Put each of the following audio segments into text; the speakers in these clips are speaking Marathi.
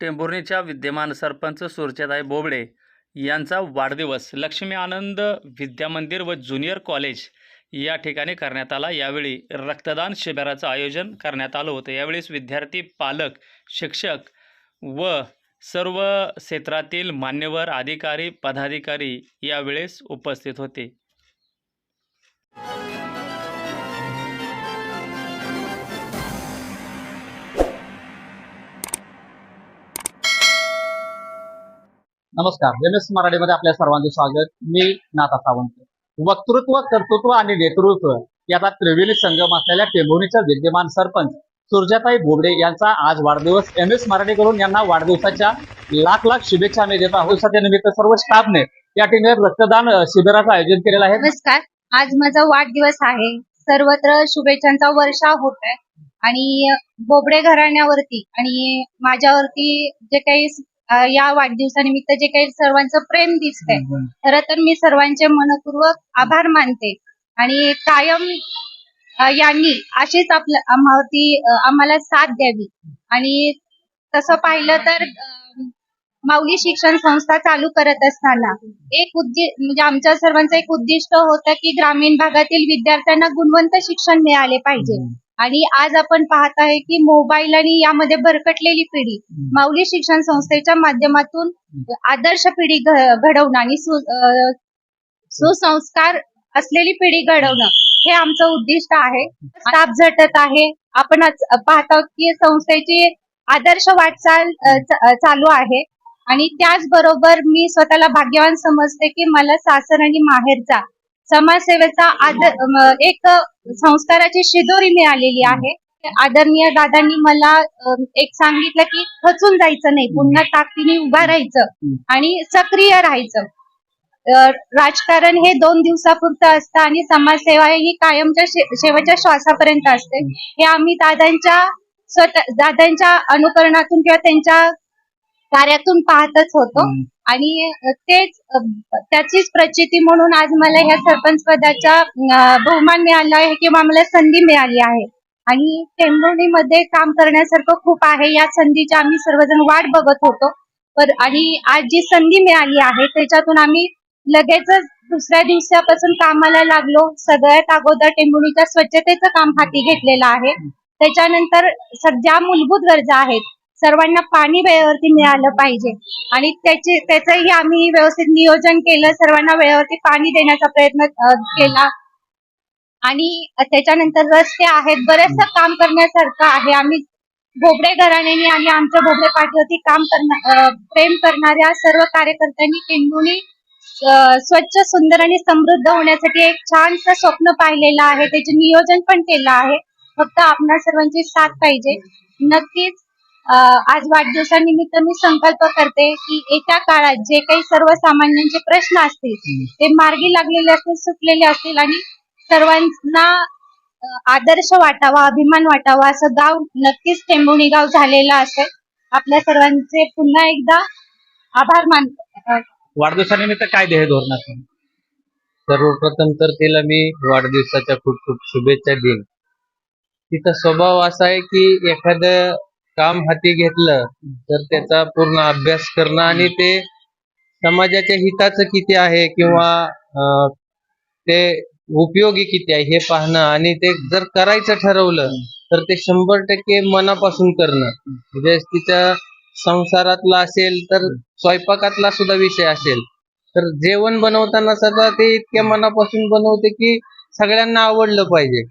टेंभुर्णीच्या विद्यमान सरपंच सुरचाताई बोबडे यांचा वाढदिवस लक्ष्मी आनंद विद्यामंदिर व ज्युनियर कॉलेज या ठिकाणी करण्यात आला. यावेळी रक्तदान शिबिराचं आयोजन करण्यात आलं होतं. यावेळेस विद्यार्थी पालक शिक्षक व सर्व क्षेत्रातील मान्यवर अधिकारी पदाधिकारी यावेळेस उपस्थित होते. नमस्कार एम एस मराठीमध्ये आपल्या सर्वांचे स्वागत. मी नाथा सावंत. वक्तृत्व कर्तृत्व आणि नेतृत्व याचा त्रिवेणी संगम असलेल्या टेंभुर्णीच्या विद्यमान सरपंच सुरजाताई बोबडे यांचा आज वाढदिवस. एम एस मराठीकडून यांना वाढदिवसाच्या लाख लाख शुभेच्छा आम्ही देत आहोत. निमित्त सर्व स्टाफने या ठिकाणी रक्तदान शिबिराचं आयोजन केलेलं आहे. नमस्कार. आज माझा वाढदिवस आहे. सर्वत्र शुभेच्छांचा वर्षा होत आहे. आणि बोबडे घराण्यावरती आणि माझ्यावरती जे काही अ, या वाढदिवसानिमित्त जे काही सर्वांचं प्रेम दिसतंय खरं तर मी सर्वांचे मनपूर्वक आभार मानते. आणि कायम अ, यांनी अशीच आपल्या आम्हावरती अ, आम्हाला साथ द्यावी. आणि तसं पाहिलं तर अ, माऊली शिक्षण संस्था चालू करत असताना एक उद्दि म्हणजे आमच्या सर्वांचं एक उद्दिष्ट होतं की ग्रामीण भागातील विद्यार्थ्यांना गुणवंत शिक्षण मिळाले पाहिजे. आणि आज आपण पाहत आहे की मोबाईल आणि यामध्ये भरकटलेली पिढी माऊली शिक्षण संस्थेच्या माध्यमातून आदर्श पिढी घडवणं आणि सुसंस्कार असलेली पिढी घडवणं हे आमचं उद्दिष्ट आहे. स्टाफ झटत आहे. आपण पाहत आहोत की संस्थेची आदर्श वाटचाल चालू आहे. आणि त्याचबरोबर मी स्वतःला भाग्यवान समजते की मला सासर आणि माहेरचा समाजसेवेचा आदर एक संस्काराची शिदोरी मिळालेली आहे. आदरणीय दादांनी मला एक सांगितलं की खचून जायचं नाही पुन्हा ताकदीने उभा राहायचं आणि सक्रिय राहायचं. राजकारण हे दोन दिवसापुरतं असतं आणि समाजसेवा ही कायमच्या शेवटच्या श्वासापर्यंत असते. हे आम्ही दादांच्या स्वतः दादांच्या अनुकरणातून किंवा त्यांच्या कार्यातून पाहतच होतो. आणि तेच त्याचीच प्रचिती म्हणून आज मला ह्या सरपंच पदाचा बहुमान मिळाला आहे किंवा मला संधी मिळाली आहे. आणि टेंभुर्णीमध्ये काम करण्यासारखं खूप आहे. या संधीची आम्ही सर्वजण वाट बघत होतो. पर आणि आज जी संधी मिळाली आहे त्याच्यातून आम्ही लगेचच दुसऱ्या दिवसापासून कामाला लागलो. सगळ्यात अगोदर टेंभुर्णीच्या स्वच्छतेचं काम हाती घेतलेलं आहे. त्याच्यानंतर सध्या मूलभूत गरजा आहेत. सर्वांना पाणी वेळेवरती मिळालं पाहिजे. आणि त्याचे त्याचंही आम्ही व्यवस्थित नियोजन केलं सर्वांना वेळेवरती पाणी देण्याचा प्रयत्न केला. आणि त्याच्यानंतर रस्ते आहेत बरेचसं काम करण्यासारखं आहे. आम्ही बोबडे घराण्याने आणि आमच्या बोबडे पाठीवरती काम करणार प्रेम करणाऱ्या सर्व कार्यकर्त्यांनी टेंभुर्णी स्वच्छ सुंदर आणि समृद्ध होण्यासाठी एक छानसं स्वप्न पाहिलेलं आहे. त्याचे नियोजन पण केलं आहे. फक्त आपणा सर्वांची साथ पाहिजे. नक्कीच आज वाढदिवसानिमित्त मी संकल्प करते की येत्या काळात जे काही सर्वसामान्यांचे प्रश्न असतील ते मार्गी लागलेले असतील सुटलेले असतील आणि सर्वांना आदर्श वाटावा अभिमान वाटावा असं गाव नक्कीच टेंभुर्णी गाव झालेलं असेल. आपल्या सर्वांचे पुन्हा एकदा आभार मान अ, वाढदिवसानिमित्त काय ध्येय धोरण असेल सर्वप्रथम तर तिला मी वाढदिवसाच्या खूप खूप शुभेच्छा देईन. तिचा स्वभाव असा आहे की एखादं काम हाती घेतलं तर त्याचा पूर्ण अभ्यास करणं आणि ते समाजाच्या हिताचं किती आहे किंवा ते उपयोगी किती आहे हे पाहणं आणि ते जर करायचं ठरवलं तर ते शंभर टक्के मनापासून करणं. म्हणजे तिच्या संसारातला असेल तर स्वयंपाकातला सुद्धा विषय असेल. तर जेवण बनवताना सुद्धा ते इतक्या मनापासून बनवते की सगळ्यांना आवडलं पाहिजे.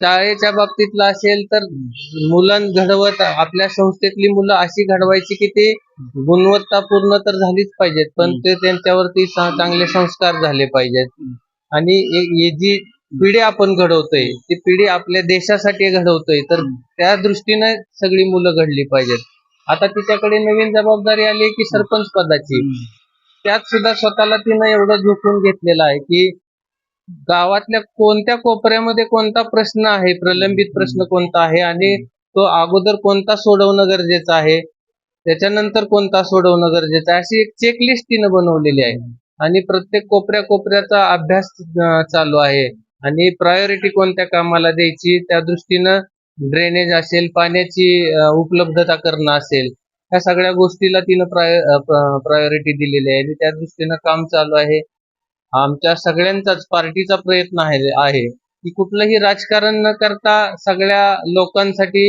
शाळेच्या बाबतीतला असेल तर मुलं घडवत आपल्या संस्थेतली मुलं अशी घडवायची की ते गुणवत्तापूर्ण तर झालीच पाहिजेत पण ते त्यांच्यावरती चांगले संस्कार झाले पाहिजेत. आणि ही जी पिढी आपण घडवतोय ती पिढी आपल्या देशासाठी घडवतोय तर त्या दृष्टीने सगळी मुलं घडली पाहिजेत. आता तिच्याकडे नवीन जबाबदारी आली की सरपंच पदाची. त्यात सुद्धा स्वतःला तिनं एवढं झोकून घेतलेलं आहे की गावातल्या कोणत्या कोपऱ्यामध्ये कोणता प्रश्न आहे? प्रलंबित प्रश्न कोणता आहे? आणि तो अगोदर कोणता सोडवणं गरजेचं आहे? त्याच्यानंतर कोणता सोडवणं गरजेचं आहे? अशी एक चेकलिस्ट तिनं बनवलेली आहे. आणि प्रत्येक कोपऱ्या कोपऱ्याचा अभ्यास चालू आहे. आणि प्रायोरिटी कोणत्या कामाला द्यायची? त्या दृष्टीनं ड्रेनेज असेल पाण्याची उपलब्धता करणं असेल. ह्या सगळ्या गोष्टीला तिनं प्राय प्रायोरिटी दिलेली आहे. आणि त्या दृष्टीनं काम चालू आहे. आमच्या सगळ्यांचाच पार्टीचा प्रयत्न आहे की कुठलंही राजकारण न करता सगळ्या लोकांसाठी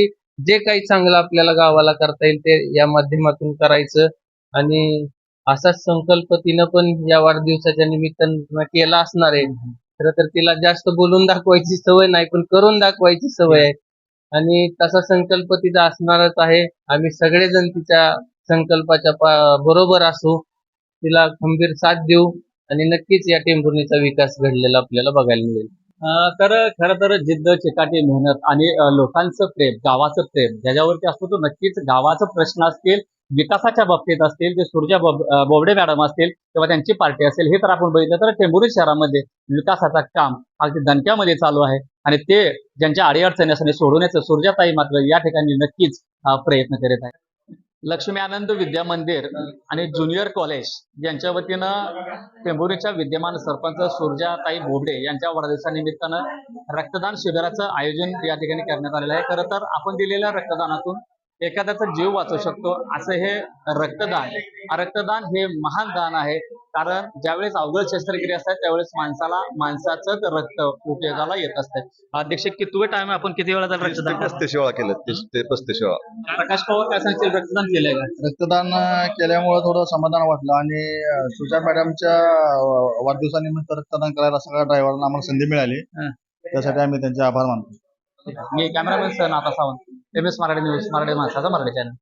जे काही चांगलं आपल्याला गावाला करता येईल ते या माध्यमातून करायचं. आणि असाच संकल्प तिनं पण या वाढदिवसाच्या निमित्तानं केला असणार आहे. खरं तर तिला जास्त बोलून दाखवायची सवय नाही पण करून दाखवायची सवय आहे. आणि तसा संकल्प तिचा असणारच आहे. आम्ही सगळेजण तिच्या संकल्पाच्या बरोबर असू. तिला खंबीर साथ देऊ. आणि नक्कीच या टेंभुर्णीचा विकास घडलेला आपल्याला बघायला मिळेल. तर खरं तर जिद्द चिकाटी मेहनत आणि लोकांचं प्रेम गावाचं प्रेम ज्याच्यावरती असतो तो नक्कीच गावाचा प्रश्न असतील विकासाच्या बाबतीत असतील ते सुरजा बोबडे मॅडम असतील किंवा त्यांची पार्टी असेल हे तर आपण बघितलं तर टेंभुरी शहरामध्ये विकासाचं काम अगदी दणक्यामध्ये चालू आहे. आणि ते ज्यांच्या अडीअडचणी असणे सोडवण्याचं सुरजाताई मात्र या ठिकाणी नक्कीच प्रयत्न करत आहे लक्ष्मी आनंद विद्या मंदिर आणि ज्युनियर कॉलेज यांच्या वतीनं टेंभुरीच्या विद्यमान सरपंच सुरजाताई बोबडे यांच्या वाढदिवसानिमित्तानं रक्तदान शिबिराचं आयोजन या ठिकाणी करण्यात आलेलं आहे. खरं तर आपण दिलेल्या रक्तदानातून एखाद्याचा जीव वाचू शकतो. असं हे रक्तदान रक्तदान हे महान दान आहे. कारण ज्यावेळेस अवघड शस्त्रक्रिया असतात त्यावेळेस माणसाला माणसाचंच रक्त उपयोगाला येत असते. अध्यक्ष कितवे टाइम आपण किती वेळा झालं ते रक्तदान पस्तीस केलं. तीस ते पस्तीस प्रकाश पवार काय सांगतील? रक्तदान केलंय का? रक्तदान केल्यामुळे थोडं समाधान वाटलं. आणि सुजा मॅडमच्या वाढदिवसानिमित्त रक्तदान करायला सगळ्या ड्रायव्हरांना आम्हाला संधी मिळाली. त्यासाठी आम्ही त्यांचे आभार मानतो. मी cameraman sir Natha Sawant. M S Marathi news Marathi माणसाचा मराठी चॅनल